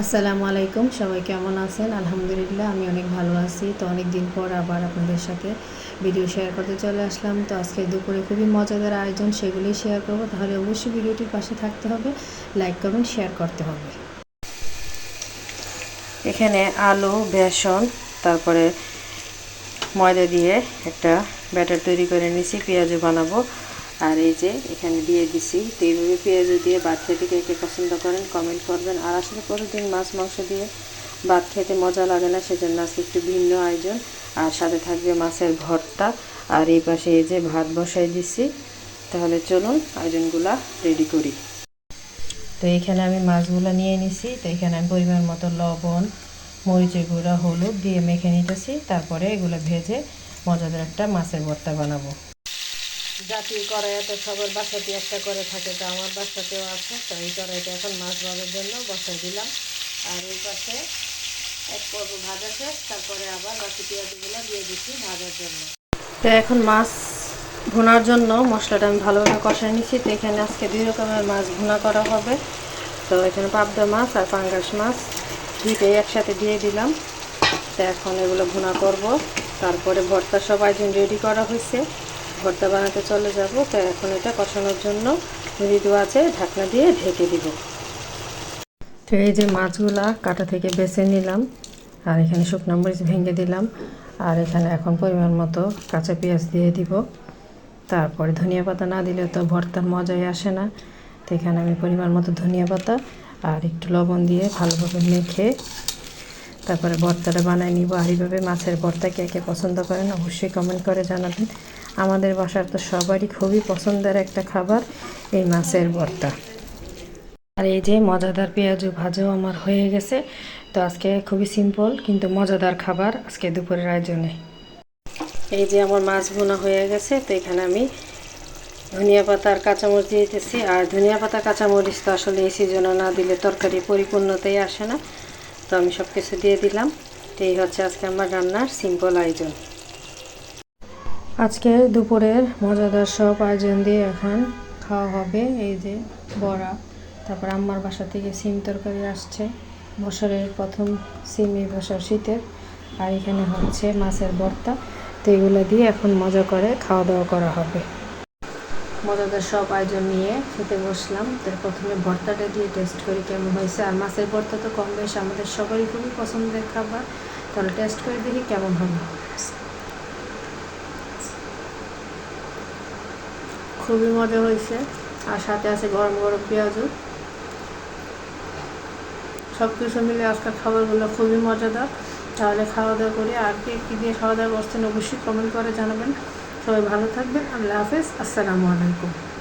আসসালামু আলাইকুম, সবাই কেমন আছেন? আলহামদুলিল্লাহ, আমি অনেক ভালো আছি। তো অনেক দিন পর আবার আপনাদের সাথে ভিডিও শেয়ার করতে চলে আসলাম। তো আজকে দুপুরে খুবই মজাদার আয়োজন সেগুলি শেয়ার করব। তাহলে অবশ্যই ভিডিওটির পাশে থাকতে হবে লাইক কমেন্ট শেয়ার করতে হবে। এখানে আলু, বেসন, তারপরে ময়দা দিয়ে একটা ব্যাটার তৈরি করে নিছি পেঁয়াজু বানাবো। আর এই যে, এখানে দিয়ে দিছি। তো এইভাবে পেঁয়াজ দিয়ে ভাত খেতে কে কে পছন্দ করেন কমেন্ট করবেন। আর আসলে প্রতিদিন মাছ, মাংস দিয়ে ভাত খেতে মজা লাগে না, সেজন্য আজকে একটু ভিন্ন আয়োজন। আর সাথে থাকবে মাছের ভর্তা। আর এই পাশে এই যে ভাত বসাই দিছি। তাহলে চলুন আয়োজনগুলা রেডি করি। তো এখানে আমি মাছগুলো নিয়ে নিছি। তো এখানে আমি পরিমাণ মতো লবণ, মরিচের গুঁড়া, হলুদ দিয়ে মেখে নিতেছি। তারপরে এগুলো ভেজে মজাদার একটা মাছের ভর্তা বানাবো। জাতির কড়াইতে সবার বাসাতে একটা করে থাকে, তো আমার বাসাতেও আছে, তো এই কড়াইতে এখন মাছ ভাজার জন্য বসাই দিলাম। আর ওই পাশে এক পর্ব ভাজা শেষ, তারপরে আবার বাকি পেঁয়াজগুলো দিয়ে দিচ্ছি ভাজার জন্য। তো এখন মাছ ভুনার জন্য মশলাটা আমি ভালোভাবে কষাই নিচ্ছি তো এখানে আজকে দুই রকমের মাছ ভুনা করা হবে। তো এখানে পাবদা মাছ আর পাঙ্গাস মাছ, দুইটাই একসাথে দিয়ে দিলাম। তো এখন এগুলো ভুনা করব। তারপরে ভর্তা সব আয়োজন রেডি করা হয়েছে। ভর্তা বানাতে চলে যাব, তো এখন এটা কষানোর জন্য মৃদু আছে, ঢাকনা দিয়ে ঢেকে দিব। তো এই যে মাছগুলা কাটা থেকে বেছে নিলাম, আর এখানে শুকনো মরিচ ভেঙে দিলাম, আর এখানে এখন পরিমাণ মতো কাঁচা পেঁয়াজ দিয়ে দিব। তারপরে ধনিয়া পাতা না দিলে তো ভর্তার মজাই আসে না, তো এখানে আমি পরিমাণ মতো ধনিয়া পাতা আর একটু লবণ দিয়ে ভালোভাবে মেখে তারপরে ভর্তাটা বানাই নিব। আর এইভাবে মাছের ভর্তা কে কে পছন্দ করেন, অবশ্যই কমেন্ট করে জানাবেন। আমাদের বাসার তো সবারই খুবই পছন্দের একটা খাবার এই মাছের ভর্তা। আর এই যে মজাদার পেঁয়াজু ভাজাও আমার হয়ে গেছে। তো আজকে খুবই সিম্পল কিন্তু মজাদার খাবার আজকে দুপুরের আয়োজনে। এই যে আমার মাছ বোনা হয়ে গেছে, তো এখানে আমি ধনিয়া পাতা আর কাঁচামরিচ দিতেছি। আর ধনিয়া পাতা, কাঁচামরিচ তো আসলে এই সিজনে না দিলে তরকারি পরিপূর্ণতাই আসে না। তো আমি সব কিছু দিয়ে দিলাম। এই হচ্ছে আজকে আমার রান্নার সিম্পল আয়োজন। আজকে দুপুরের মজাদার সব আয়োজন দিয়ে এখন খাওয়া হবে, এই যে বড়া। তারপর আম্মার বাসা থেকে সিম তরকারি আসছে, বছরের প্রথম সিম এই বছর শীতের। আর এখানে হচ্ছে মাছের ভর্তা। তো এগুলো দিয়ে এখন মজা করে খাওয়া দাওয়া করা হবে। মজাদার সব আয়োজন নিয়ে খেতে বসলাম। তো প্রথমে ভর্তাটা দিয়ে টেস্ট করি কেমন হয়েছে। আর মাছের ভর্তা তো কম বেশ, আমাদের সবারই খুবই পছন্দের খাবার। তাহলে টেস্ট করে দেখি কেমন হবে খুবই মজা হয়েছে। আর সাথে আছে গরম গরম পেঁয়াজও। সব কিছু মিলে আজকের খাবারগুলো খুবই মজাদার। তাহলে খাওয়া দাওয়া করি। আর কি কী দিয়ে খাওয়া দাওয়া করছেন অবশ্যই কমেন্ট করে জানাবেন। সবাই ভালো থাকবেন। আল্লাহ হাফেজ। আসসালামু আলাইকুম।